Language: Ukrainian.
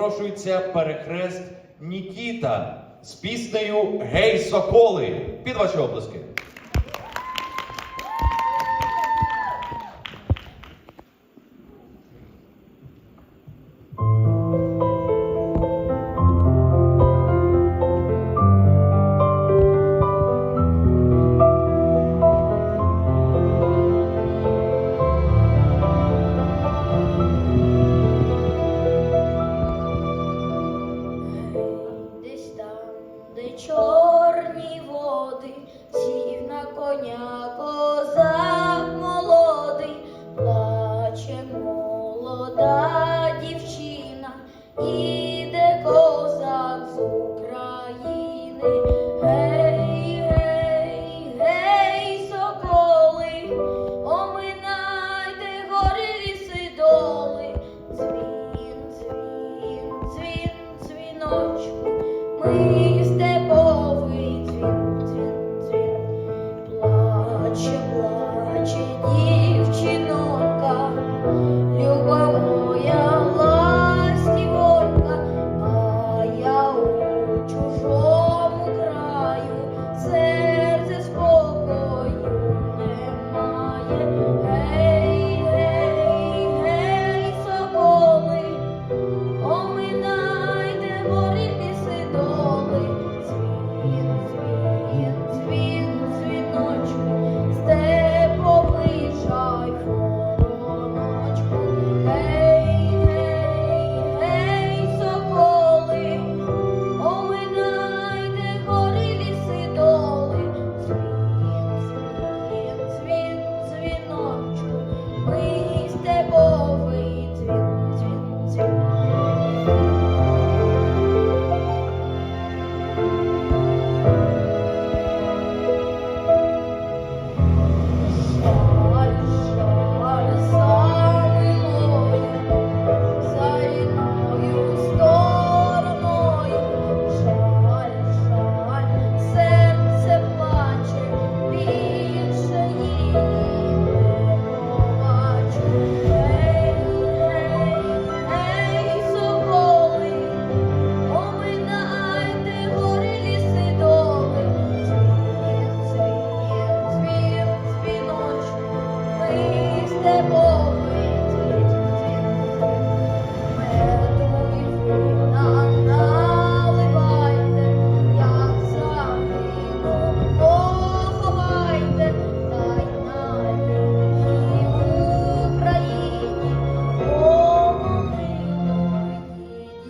запрошується перехрест Нікіта з піснею Гей, соколи! Під ваші обласки. Чорні води, сів на коня козак молодий, плаче молода дівчина, іде козак з України. Гей, гей, гей, соколи, оминайте гори ліси доли, дзвін, дзвін, дзвін, дзвіночку, ми but you